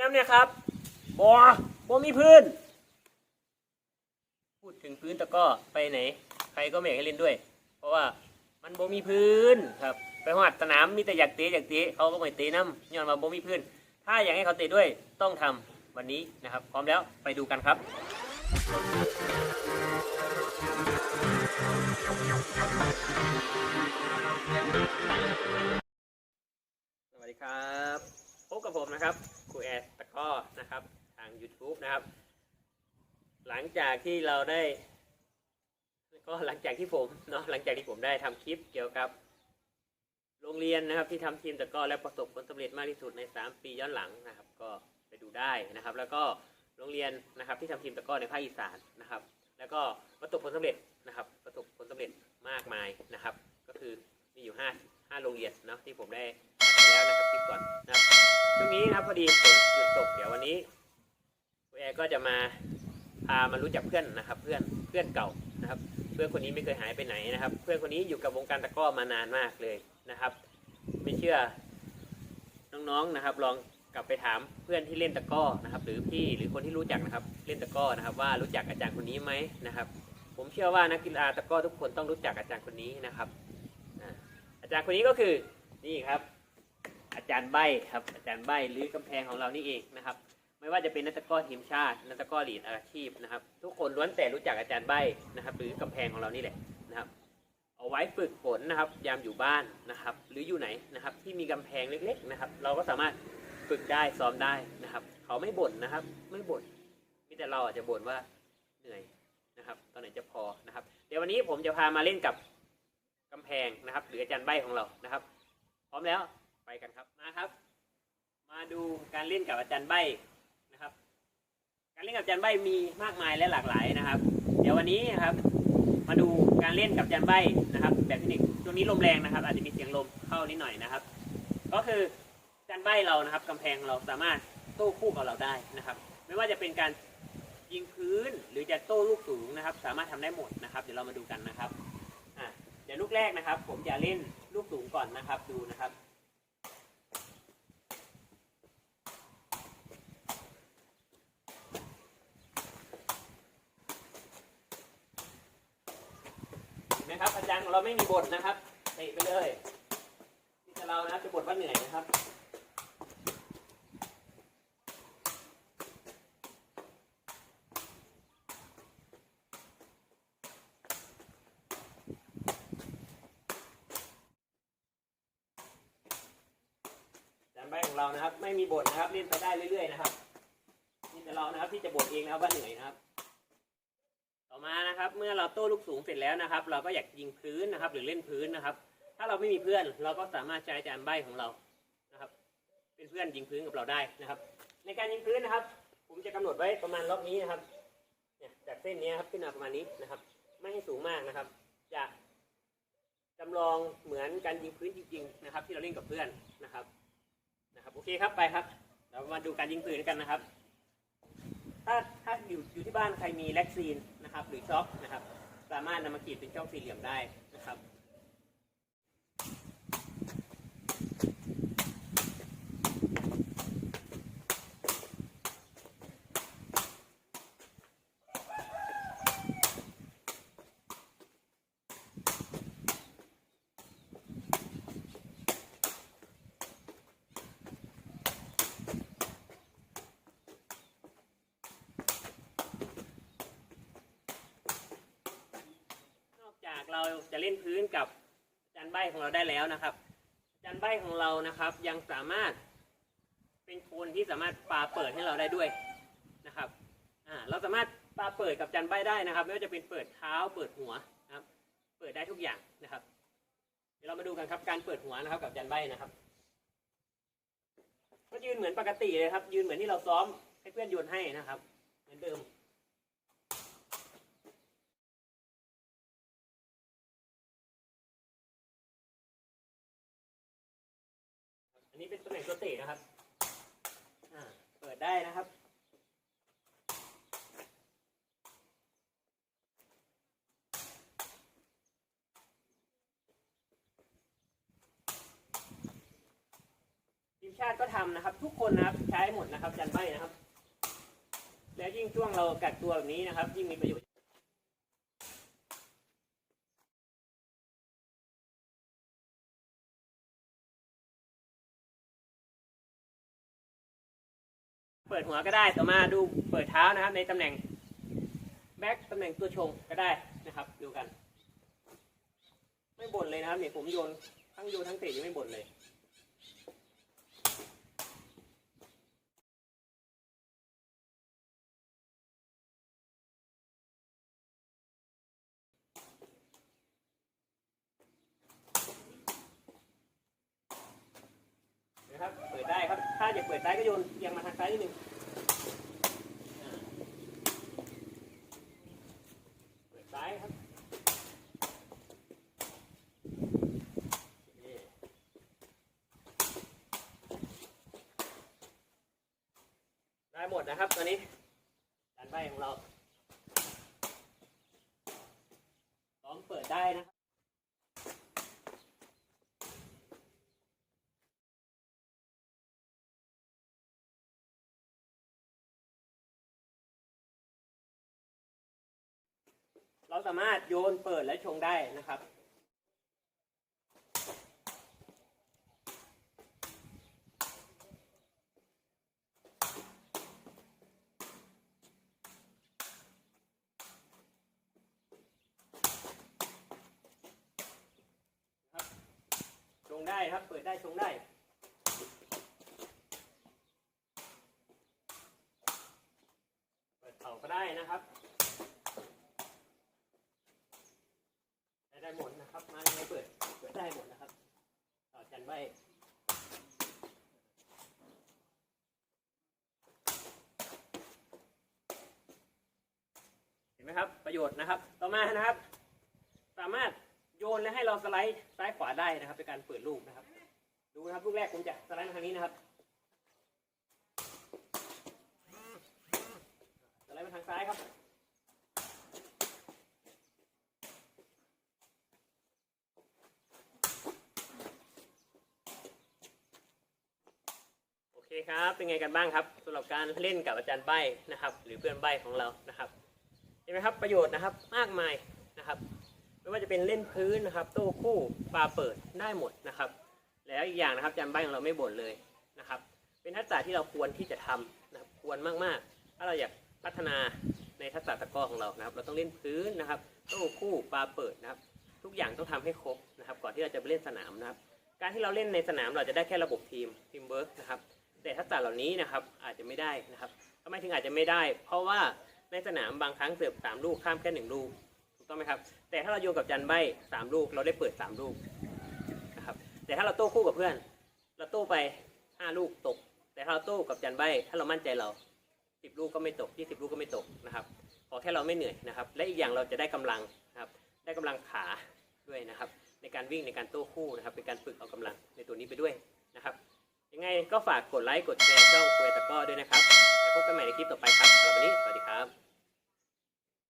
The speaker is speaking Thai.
น้ำเนี่ยครับบอบอมีพื้น พูดถึงพื้นตะกร้อไปไหน ใครก็ไม่อยากให้เล่นด้วย เพราะว่ามันบ่มีพื้นครับ ไปหอดสนามมีแต่อยากเตะอยากเตะเขาก็ไม่เตะน้ำย้อนมาบ่มีพื้น ถ้าอยากให้เขาเตะด้วยต้องทำวันนี้นะครับ พร้อมแล้วไปดูกันครับ สวัสดีครับพบ กับผมนะครับครูแอร์ตะก้อนะครับทาง YouTube นะครับ หลังจากที่เราได้ก็หลังจากที่ผมเนาะหลังจากที่ผมได้ทำคลิปเกี่ยวกับ โรงเรียนนะครับ ที่ทำทีมตะก้อและประสบผลสำเร็จมากที่สุดใน 3 ปีย้อนหลังนะครับ ก็ไปดูได้นะครับ แล้วก็โรงเรียนนะครับ ที่ทำทีมตะก้อในภาคอีสานนะครับ แล้วก็ประสบผลสำเร็จนะครับ ประสบผลสำเร็จมากมายนะครับ ก็คือมีอยู่5 5โรงเรียนเนาะที่ผมได้ ไปแล้วนะครับคลิปก่อนนะครับช่วงนี้นะครับพอดีฝนหยุดตกเดี๋ยววันนี้ครูแอร์ก็จะมาพามารู้จักเพื่อนนะครับ เพื่อนเพื่อนเก่านะครับ เพื่อนคนนี้ไม่เคยหายไปไหนนะครับ เพื่อนคนนี้อยู่กับวงการตะกร้อมานานมากเลยนะครับ ไม่เชื่อน้องๆนะครับ ลองกลับไปถามเพื่อนที่เล่นตะก้อนะครับ หรือพี่หรือคนที่รู้จักนะครับ เล่นตะก้อนะครับ ว่ารู้จักอาจารย์คนนี้ไหมนะครับ ผมเชื่อว่านักกีฬาตะก้อทุกคนต้องรู้จักอาจารย์คนนี้นะครับอาจารย์คนนี้ก็คือนี่ครับ อาจารย์ใบครับ อาจารย์ใบหรือกำแพงของเรานี่เองนะครับ ไม่ว่าจะเป็นนักตะกร้อทีมชาติ นักตะกร้อลีดอาชีพนะครับ ทุกคนล้วนแต่รู้จักอาจารย์ใบนะครับ หรือกำแพงของเรานี่แหละนะครับ เอาไว้ฝึกฝนนะครับ ยามอยู่บ้านนะครับ หรืออยู่ไหนนะครับ ที่มีกำแพงเล็ก ๆนะครับ เราก็สามารถฝึกได้ซ้อมได้นะครับ เขาไม่บ่นนะครับ ไม่บ่นมีแต่เราอาจจะบ่นว่าเหนื่อยนะครับ ตอนไหนจะพอนะครับ เดี๋ยววันนี้ผมจะพามาเล่นกับกำแพงนะครับ หรืออาจารย์ใบของเรานะครับ พร้อมแล้ว ไปกันครับมาครับ มาดูการเล่นกับอาจารย์ใบนะครับ การเล่นกับอาจารย์ใบมีมากมายและหลากหลายนะครับ เดี๋ยววันนี้นะครับ มาดูการเล่นกับอาจารย์ใบนะครับ แบบเทคนิคช่วงนี้ลมแรงนะครับ อาจจะมีเสียงลมเข้านิดหน่อยนะครับ ก็คืออาจารย์ใบเรานะครับกำแพงเราสามารถโต้คู่กับเราได้นะครับ ไม่ว่าจะเป็นการยิงพื้นหรือจะโต้ลูกสูงนะครับ สามารถทำได้หมดนะครับ เดี๋ยวเรามาดูกันนะครับเดี๋ยวลูกแรกนะครับ ผมจะเล่นลูกสูงก่อนนะครับ ดูนะครับ เห็นไหมครับอาจารย์ ของเราไม่มีบทนะครับเตะไปเลยที่จะเรานะครับจะบทว่าเหนื่อยนะครับใบของเรานะครับ ไม่มีบทนะครับเล่นไปได้เรื่อยๆนะครับนี่แต่เรานะครับที่จะบทเองนะครับว่าเหนื่อยนะครับ มานะครับเมื่อเราโต้ลูกสูงเสร็จแล้วนะครับ เราก็อยากยิงพื้นนะครับ หรือเล่นพื้นนะครับ ถ้าเราไม่มีเพื่อนเราก็สามารถใช้จารย์ใบของเรานะครับ เป็นเพื่อนยิงพื้นกับเราได้นะครับ ในการยิงพื้นนะครับ ผมจะกำหนดไว้ประมาณรอบนี้นะครับเนี่ยจากเส้นนี้ครับขึ้นมาประมาณนี้นะครับ ไม่ให้สูงมากนะครับจะจำลองเหมือนการยิงพื้นจริงๆนะครับ ที่เราเล่นกับเพื่อนนะครับนะครับ โอเคครับไปครับเรามาดูการยิงปืนกันนะครับ ถ้าถ้าอยู่อยู่ที่บ้านใครมีแล็กซีนนะครับหรือช็อคนะครับ สามารถนำมากรีดเป็นช่องสี่เหลี่ยมได้นะครับ เราจะเล่นพื้นกับจารย์ใบของเราได้แล้วนะครับจารย์ใบของเรานะครับยังสามารถเป็นโคนที่สามารถปาเปิดให้เราได้ด้วยนะครับอ่าเราสามารถปาเปิดกับจารย์ใบได้นะครับ ไม่ว่าจะเป็นเปิดเท้าเปิดหัวนะครับ เปิดได้ทุกอย่างนะครับ เดี๋ยวเรามาดูกันครับการเปิดหัวนะครับกับจารย์ใบนะครับก็ยืนเหมือนปกติเลยครับ ยืนเหมือนที่เราซ้อมให้เพื่อนโยนให้นะครับ เหมือนเดิม นี้เป็นตำแหน่งตัวเตะนะครับ อ่า เปิดได้นะครับ ทีมชาติก็ทำนะครับ ทุกคนนะครับ ใช้หมดนะครับ จันใบยิ่งช่วงเรากักตัวแบบนี้นะครับ ยิ่งมีประโยชน์ เปิดหัวก็ได้ ต่อมาดูเปิดเท้านะครับ ในตำแหน่งแบ็คตำแหน่งตัวชงก็ได้นะครับ ดูกัน ไม่บ่นเลยนะครับเนี่ยผมโยนทั้งโยนทั้งเตะยังไม่บ่นเลย นะครับ เปิดได้ ครับถ้ายกเปิดได้ก็โยนเอียงมาทางซ้ายนิดนึงเปิดซ้ายครับได้หมดนะครับตอนนี้การใบของเราพร้อมเปิดได้นะครับ เราสามารถโยนเปิดและชงได้นะครับ ชงได้ครับ เปิดได้ชงได้เปิดเข่าก็ได้นะครับ ได้ได้หมดนะครับ มายังไงเปิด เปิดได้หมดนะครับ ต่อจันไว้เห็ นไหมครับ ประโยชน์นะครับ ต่อมานะครับ สามารถโยนและให้เราสไลด์ซ้ายขวาได้นะครับในการเปิดลูกนะครับ ดูนะครับลูกแรกผมจะสไลด์มาทางนี้นะครับสไลด์มาทางซ้ายครับโอเคครับ เป็นไงกันบ้างครับสำหรับการเล่นกับอาจารย์ใบ้นะครับ หรือเพื่อนใบ้ของเรานะครับ ห็นไหมครับประโยชน์นะครับมากมายนะครับ ไม่ว่าจะเป็นเล่นพื้นนะครับโต้คู่ปลาเปิดได้หมดนะครับ แล้วอีกอย่างนะครับจารย์ใบของเราไม่บ่นเลยนะครับ เป็นทักษะที่เราควรที่จะทำนะครับควรมากๆ ถ้าเราอยากพัฒนาในทักษะตะก้อของเรานะครับ เราต้องเล่นพื้นนะครับโต้คู่ปลาเปิดนะครับ ทุกอย่างต้องทำให้ครบนะครับ ก่อนที่เราจะไปเล่นสนามนะครับ การที่เราเล่นในสนามเราจะได้แค่ระบบทีมทีมเวิร์กนะครับแต่ทักษะเหล่านี้นะครับอาจจะไม่ได้นะครับทำไมถึงอาจจะไม่ได้ เพราะว่า ในสนามบางครั้งเสิร์ฟสามลูกข้ามแค่หนึ่งลูกถูกต้องไหมครับ แต่ถ้าเราโยนกับจันใบสามลูกเราได้เปิดสามลูกนะครับแต่ถ้าเราโต้คู่กับเพื่อน เราโต้ไปห้าลูกตก แต่ถ้าเราโต้กับจันใบถ้าเรามั่นใจเราสิบลูกก็ไม่ตกยี่สิบลูกก็ไม่ตกนะครับขอแค่เราไม่เหนื่อยนะครับ และอีกอย่างเราจะได้กำลังนะครับได้กำลังขาด้วยนะครับ ในการวิ่งในการโต้คู่นะครับ เป็นการฝึกเอากำลังในตัวนี้ไปด้วยนะครับยังไงก็ฝากกดไลค์กดแชร์ช่องคุยตะก้อด้วยนะครับแล้วพบกันใหม่ในคลิปต่อไปครับสำหรับวันนี้สวัสดีครับ